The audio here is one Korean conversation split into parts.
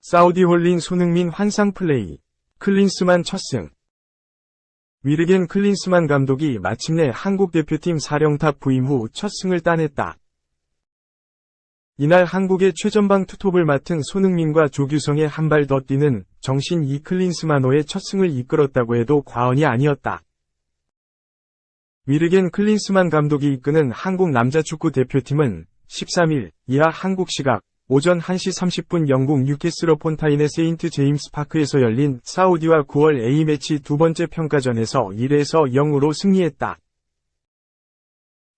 사우디 홀린 손흥민 환상 플레이. 클린스만 첫승. 위르겐 클린스만 감독이 마침내 한국 대표팀 사령탑 부임 후 첫 승을 따냈다. 이날 한국의 최전방 투톱을 맡은 손흥민과 조규성의 한 발 더 뛰는 정신 이 클린스만호의 첫 승을 이끌었다고 해도 과언이 아니었다. 위르겐 클린스만 감독이 이끄는 한국 남자축구 대표팀은 13일 이하 한국 시각 오전 1시 30분 영국 뉴캐슬 어폰타인의 세인트 제임스 파크에서 열린 사우디와 9월 A매치 두 번째 평가전에서 1에서 0으로 승리했다.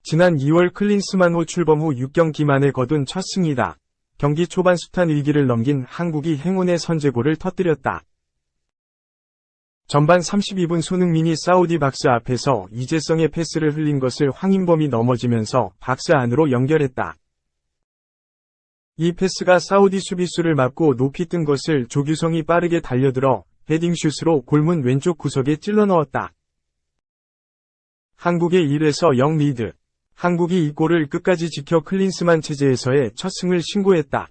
지난 2월 클린스만 호 출범 후 6경기 만에 거둔 첫 승이다. 경기 초반 숱한 위기를 넘긴 한국이 행운의 선제골을 터뜨렸다. 전반 32분 손흥민이 사우디 박스 앞에서 이재성의 패스를 흘린 것을 황인범이 넘어지면서 박스 안으로 연결했다. 이 패스가 사우디 수비수를 맞고 높이 뜬 것을 조규성이 빠르게 달려들어 헤딩슛으로 골문 왼쪽 구석에 찔러 넣었다. 한국의 1에서 0 리드. 한국이 이 골을 끝까지 지켜 클린스만 체제에서의 첫 승을 신고했다.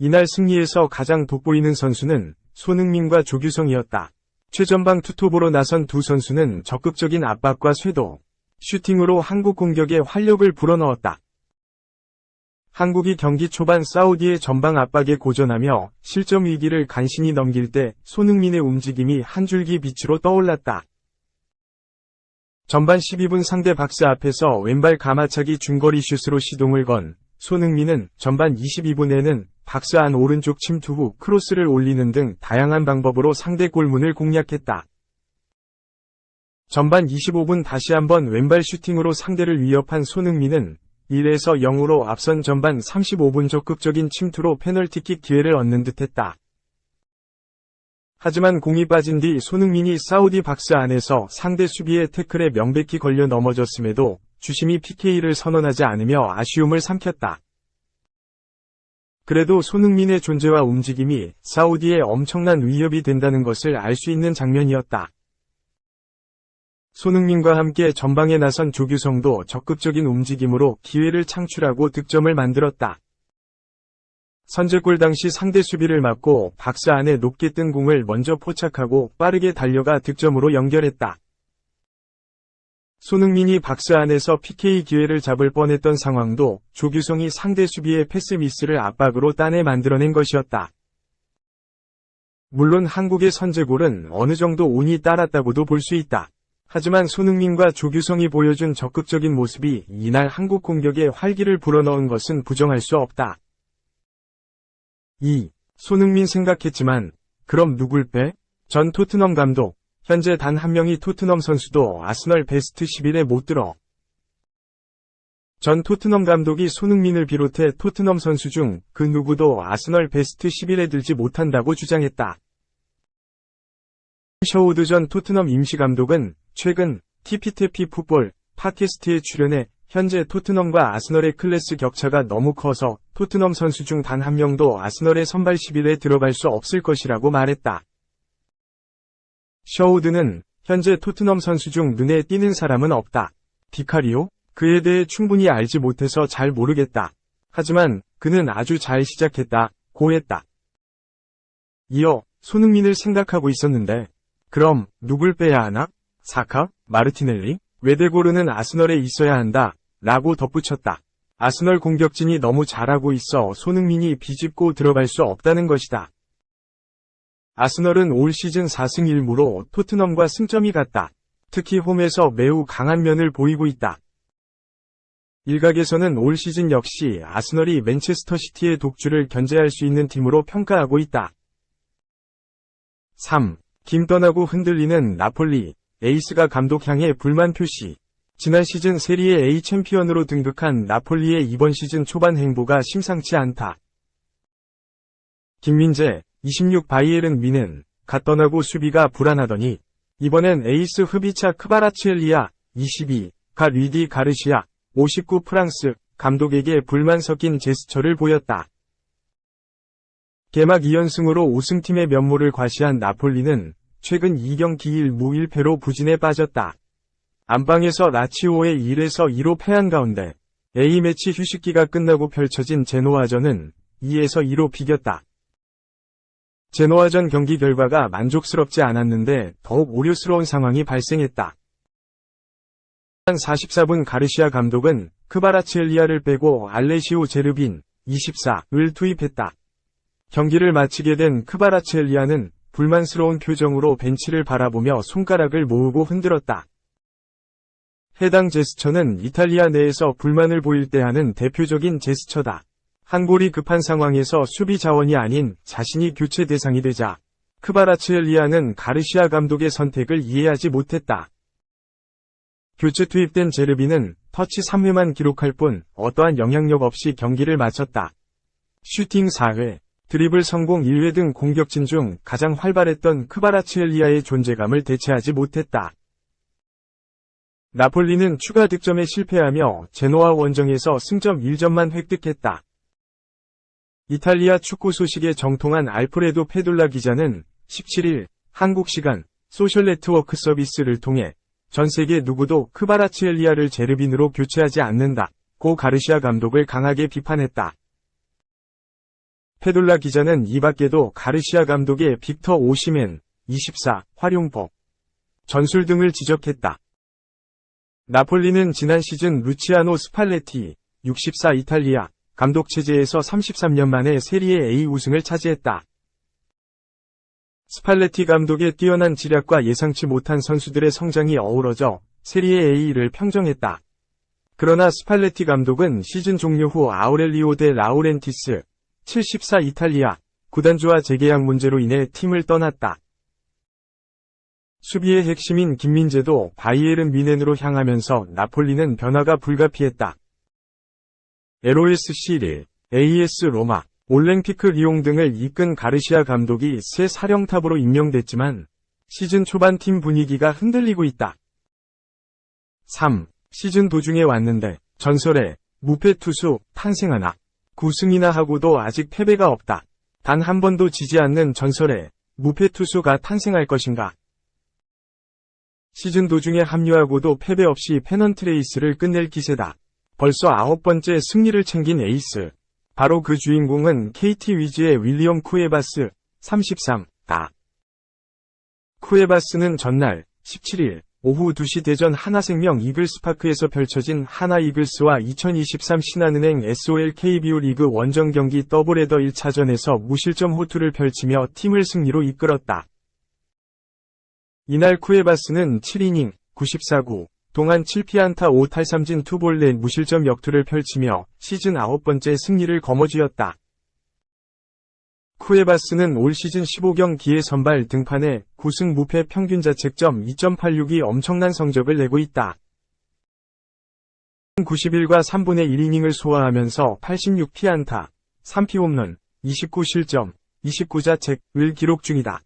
이날 승리에서 가장 돋보이는 선수는 손흥민과 조규성이었다. 최전방 투톱으로 나선 두 선수는 적극적인 압박과 쇄도, 슈팅으로 한국 공격에 활력을 불어넣었다. 한국이 경기 초반 사우디의 전방 압박에 고전하며 실점 위기를 간신히 넘길 때 손흥민의 움직임이 한 줄기 빛으로 떠올랐다. 전반 12분 상대 박스 앞에서 왼발 가마차기 중거리 슛으로 시동을 건 손흥민은 전반 22분에는 박스 안 오른쪽 침투 후 크로스를 올리는 등 다양한 방법으로 상대 골문을 공략했다. 전반 25분 다시 한번 왼발 슈팅으로 상대를 위협한 손흥민은 1에서 0으로 앞선 전반 35분 적극적인 침투로 페널티킥 기회를 얻는 듯했다. 하지만 공이 빠진 뒤 손흥민이 사우디 박스 안에서 상대 수비의 태클에 명백히 걸려 넘어졌음에도 주심이 PK를 선언하지 않으며 아쉬움을 삼켰다. 그래도 손흥민의 존재와 움직임이 사우디에 엄청난 위협이 된다는 것을 알 수 있는 장면이었다. 손흥민과 함께 전방에 나선 조규성도 적극적인 움직임으로 기회를 창출하고 득점을 만들었다. 선제골 당시 상대 수비를 막고 박스 안에 높게 뜬 공을 먼저 포착하고 빠르게 달려가 득점으로 연결했다. 손흥민이 박스 안에서 PK 기회를 잡을 뻔했던 상황도 조규성이 상대 수비의 패스 미스를 압박으로 따내 만들어낸 것이었다. 물론 한국의 선제골은 어느 정도 운이 따랐다고도 볼 수 있다. 하지만 손흥민과 조규성이 보여준 적극적인 모습이 이날 한국 공격에 활기를 불어넣은 것은 부정할 수 없다. 2. 손흥민 생각했지만 그럼 누굴 빼? 전 토트넘 감독 현재 단 한 명이 토트넘 선수도 아스널 베스트 11에 못 들어. 전 토트넘 감독이 손흥민을 비롯해 토트넘 선수 중 그 누구도 아스널 베스트 11에 들지 못한다고 주장했다. 셔우드 전 토트넘 임시감독은 최근 TPTP 풋볼 팟캐스트에 출연해 현재 토트넘과 아스널의 클래스 격차가 너무 커서 토트넘 선수 중 단 한 명도 아스널의 선발 11에 들어갈 수 없을 것이라고 말했다. 셔우드는 현재 토트넘 선수 중 눈에 띄는 사람은 없다. 디카리오? 그에 대해 충분히 알지 못해서 잘 모르겠다. 하지만 그는 아주 잘 시작했다. 고했다. 이어 손흥민을 생각하고 있었는데 그럼 누굴 빼야 하나? 사카? 마르티넬리? 외대고르는 아스널에 있어야 한다. 라고 덧붙였다. 아스널 공격진이 너무 잘하고 있어 손흥민이 비집고 들어갈 수 없다는 것이다. 아스널은 올 시즌 4승 1무로 토트넘과 승점이 같다. 특히 홈에서 매우 강한 면을 보이고 있다. 일각에서는 올 시즌 역시 아스널이 맨체스터 시티의 독주를 견제할 수 있는 팀으로 평가하고 있다. 3. 김 떠나고 흔들리는 나폴리, 에이스가 감독 향해 불만 표시. 지난 시즌 세리에 A 챔피언으로 등극한 나폴리의 이번 시즌 초반 행보가 심상치 않다. 김민재, 26 바이에른 미는 갓 떠나고 수비가 불안하더니 이번엔 에이스 흡이차 크바라치엘리아 22, 가 리디 가르시아 59 프랑스 감독에게 불만 섞인 제스처를 보였다. 개막 2연승으로 우승팀의 면모를 과시한 나폴리는 최근 2경기 1무 1패로 부진에 빠졌다. 안방에서 라치오에 1에서 2로 패한 가운데 A매치 휴식기가 끝나고 펼쳐진 제노아전은 2에서 2로 비겼다. 제노아전 경기 결과가 만족스럽지 않았는데 더욱 우려스러운 상황이 발생했다. 44분 가르시아 감독은 크바라치엘리아를 빼고 알레시오 제르빈 24을 투입했다. 경기를 마치게 된 크바라치엘리아는 불만스러운 표정으로 벤치를 바라보며 손가락을 모으고 흔들었다. 해당 제스처는 이탈리아 내에서 불만을 보일 때 하는 대표적인 제스처다. 한 골이 급한 상황에서 수비 자원이 아닌 자신이 교체 대상이 되자 크바라치엘리아는 가르시아 감독의 선택을 이해하지 못했다. 교체 투입된 제르비는 터치 3회만 기록할 뿐 어떠한 영향력 없이 경기를 마쳤다. 슈팅 4회, 드리블 성공 1회 등 공격진 중 가장 활발했던 크바라치엘리아의 존재감을 대체하지 못했다. 나폴리는 추가 득점에 실패하며 제노아 원정에서 승점 1점만 획득했다. 이탈리아 축구 소식에 정통한 알프레도 페돌라 기자는 17일 한국 시간 소셜 네트워크 서비스를 통해 전 세계 누구도 크바라치엘리아를 제르빈으로 교체하지 않는다. 고 가르시아 감독을 강하게 비판했다. 페돌라 기자는 이 밖에도 가르시아 감독의 빅터 오시멘 24 활용법 전술 등을 지적했다. 나폴리는 지난 시즌 루치아노 스팔레티 64 이탈리아 감독 체제에서 33년 만에 세리에 A 우승을 차지했다. 스팔레티 감독의 뛰어난 지략과 예상치 못한 선수들의 성장이 어우러져 세리에 A를 평정했다. 그러나 스팔레티 감독은 시즌 종료 후 아우렐리오 데 라우렌티스 74 이탈리아 구단주와 재계약 문제로 인해 팀을 떠났다. 수비의 핵심인 김민재도 바이에른 미넨으로 향하면서 나폴리는 변화가 불가피했다. LOS 시리, AS 로마, 올랭피크 리옹 등을 이끈 가르시아 감독이 새 사령탑으로 임명됐지만 시즌 초반 팀 분위기가 흔들리고 있다. 3. 시즌 도중에 왔는데 전설의 무패 투수 탄생하나 9승이나 하고도 아직 패배가 없다. 단 한 번도 지지 않는 전설의 무패 투수가 탄생할 것인가? 시즌 도중에 합류하고도 패배 없이 페넌트레이스를 끝낼 기세다. 벌써 아홉 번째 승리를 챙긴 에이스. 바로 그 주인공은 KT 위즈의 윌리엄 쿠에바스 33다. 쿠에바스는 전날 17일 오후 2시 대전 하나생명 이글스파크에서 펼쳐진 하나 이글스와 2023 신한은행 SOL KBO 리그 원정 경기 더블헤더 1차전에서 무실점 호투를 펼치며 팀을 승리로 이끌었다. 이날 쿠에바스는 7이닝 94구 동안 7피안타 5탈삼진 투볼넷 무실점 역투를 펼치며 시즌 9번째 승리를 거머쥐었다. 쿠에바스는 올 시즌 15경기의 선발 등판에 9승 무패 평균 자책점 2.86이 엄청난 성적을 내고 있다. 91과 3분의 1이닝을 소화하면서 86피안타, 3피 홈런, 29실점, 29자책을 기록 중이다.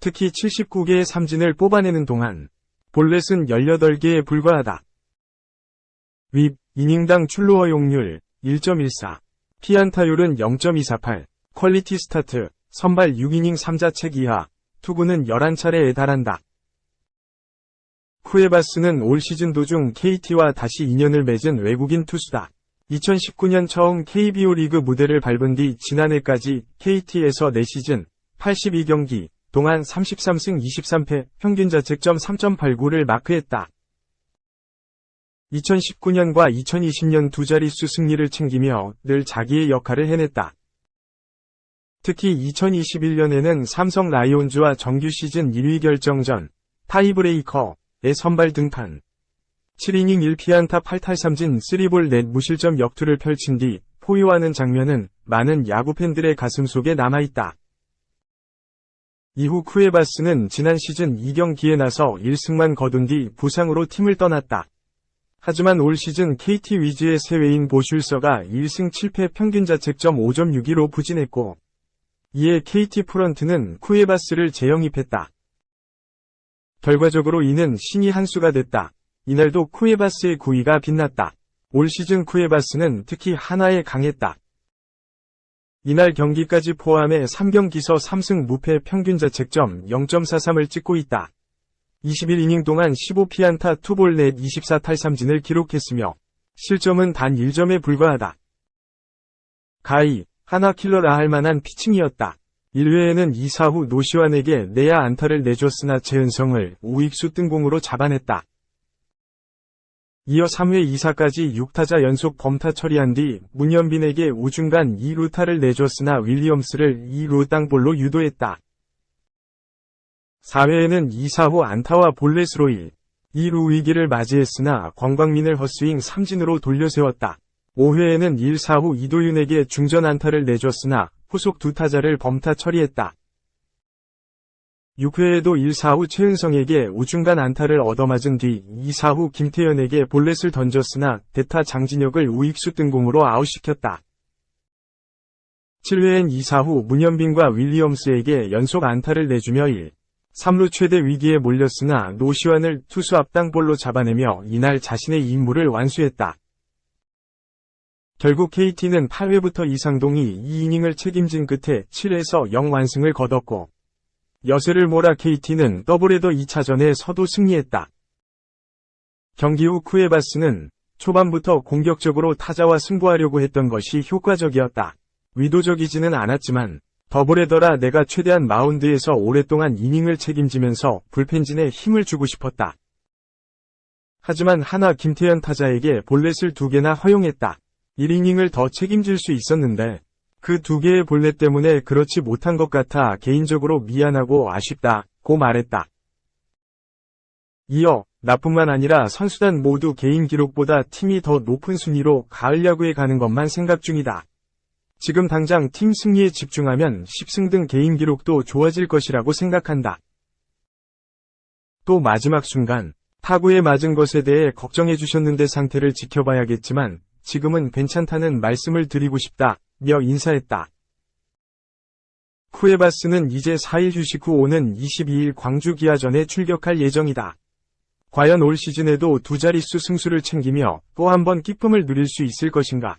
특히 79개의 삼진을 뽑아내는 동안 볼넷은 18개에 불과하다. 윗, 이닝당 출루 허용률 1.14, 피안타율은 0.248, 퀄리티 스타트, 선발 6이닝 3자책 이하, 투구는 11차례에 달한다. 쿠에바스는 올 시즌 도중 KT와 다시 인연을 맺은 외국인 투수다. 2019년 처음 KBO 리그 무대를 밟은 뒤 지난해까지 KT에서 4시즌 82경기 동안 33승 23패 평균 자책점 3.89를 마크했다. 2019년과 2020년 두 자릿수 승리를 챙기며 늘 자기의 역할을 해냈다. 특히 2021년에는 삼성 라이온즈와 정규 시즌 1위 결정전 타이브레이커의 선발 등판 7이닝 1피안타 8탈삼진 3볼 넷 무실점 역투를 펼친 뒤 포효하는 장면은 많은 야구 팬들의 가슴 속에 남아있다. 이후 쿠에바스는 지난 시즌 2경기에 나서 1승만 거둔 뒤 부상으로 팀을 떠났다. 하지만 올 시즌 KT 위즈의 세외인 보슐서가 1승 7패 평균 자책점 5.62로 부진했고 이에 KT 프런트는 쿠에바스를 재영입했다. 결과적으로 이는 신이 한 수가 됐다. 이날도 쿠에바스의 구위가 빛났다. 올 시즌 쿠에바스는 특히 하나에 강했다. 이날 경기까지 포함해 3경기서 3승 무패 평균 자책점 0.43을 찍고 있다. 21이닝 동안 15피안타 투볼 넷 24탈삼진을 기록했으며 실점은 단 1점에 불과하다. 가히 하나 킬러라 할 만한 피칭이었다. 1회에는 2사 후 노시환에게 내야 안타를 내줬으나 최은성을 우익수 뜬공으로 잡아냈다. 이어 3회 2사까지 6타자 연속 범타 처리한 뒤 문현빈에게 우중간 2루타를 내줬으나 윌리엄스를 2루 땅볼로 유도했다. 4회에는 2사 후 안타와 볼넷으로 1, 2루 위기를 맞이했으나 권광민을 헛스윙 3진으로 돌려세웠다. 5회에는 1, 4후 이도윤에게 중전 안타를 내줬으나 후속 두 타자를 범타 처리했다. 6회에도 1, 4후 최은성에게 우중간 안타를 얻어맞은 뒤 2, 4후 김태현에게 볼넷을 던졌으나 대타 장진혁을 우익수 뜬공으로 아웃시켰다. 7회엔 2, 4후 문현빈과 윌리엄스에게 연속 안타를 내주며 1, 3루 최대 위기에 몰렸으나 노시환을 투수 앞땅볼로 잡아내며 이날 자신의 임무를 완수했다. 결국 KT는 8회부터 이상동이 2이닝을 책임진 끝에 7에서 0 완승을 거뒀고 여세를 몰아 KT는 더블헤더 2차전에 서도 승리했다. 경기 후 쿠에바스는 초반부터 공격적으로 타자와 승부하려고 했던 것이 효과적이었다. 위도적이지는 않았지만 더블헤더라 내가 최대한 마운드에서 오랫동안 이닝을 책임지면서 불펜진에 힘을 주고 싶었다. 하지만 하나 김태현 타자에게 볼넷을 두 개나 허용했다. 1이닝을 더 책임질 수 있었는데 그 두 개의 볼넷 때문에 그렇지 못한 것 같아 개인적으로 미안하고 아쉽다 고 말했다. 이어 나뿐만 아니라 선수단 모두 개인 기록보다 팀이 더 높은 순위로 가을 야구에 가는 것만 생각 중이다. 지금 당장 팀 승리에 집중하면 10승 등 개인 기록도 좋아질 것이라고 생각한다. 또 마지막 순간 타구에 맞은 것에 대해 걱정해 주셨는데 상태를 지켜봐야겠지만 지금은 괜찮다는 말씀을 드리고 싶다, 며 인사했다. 쿠에바스는 이제 4일 휴식 후 오는 22일 광주 기아전에 출격할 예정이다. 과연 올 시즌에도 두 자릿수 승수를 챙기며 또 한 번 기쁨을 누릴 수 있을 것인가?